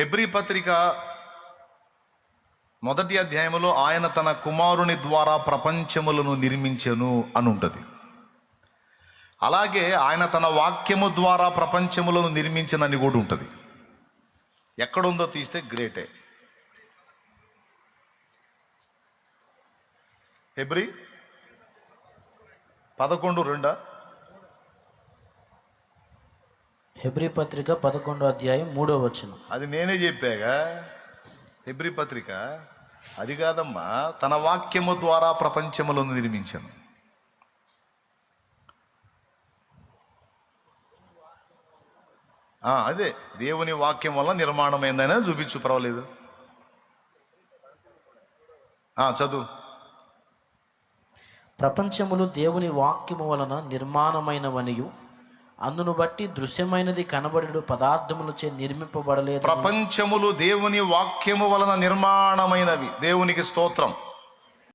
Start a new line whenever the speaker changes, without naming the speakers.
Hebrew పత్రిక మొదటి అధ్యాయంలో ఆయన తన కుమారుని ద్వారా ప్రపంచములను నిర్మించెను అని ఉంటుంది అలాగే ఆయన తన వాక్యము ద్వారా ప్రపంచములను నిర్మించనని కూడా ఉంటుంది. ఎక్కడుందో తీస్తే గ్రేటే. హెబ్రి పదకొండు రెండా?
హెబ్రీ పత్రిక పదకొండో అధ్యాయం మూడో వచనం.
అది నేనే చెప్పాగా. హెబ్రి పత్రిక అది కాదమ్మా తన వాక్యము ద్వారా ప్రపంచములను నిర్మించాను. అదే దేవుని వాక్యం వల్ల నిర్మాణమైందని చూపించు పర్వాలేదు. చదువు.
ప్రపంచములు దేవుని వాక్యము వలన నిర్మాణమైనవనియు అందును బట్టి దృశ్యమైనది కనబడు పదార్థములచే నిర్మింపబడలేదు.
ప్రపంచములు దేవుని వాక్యము వలన నిర్మాణమైనవి. దేవునికి స్తోత్రం.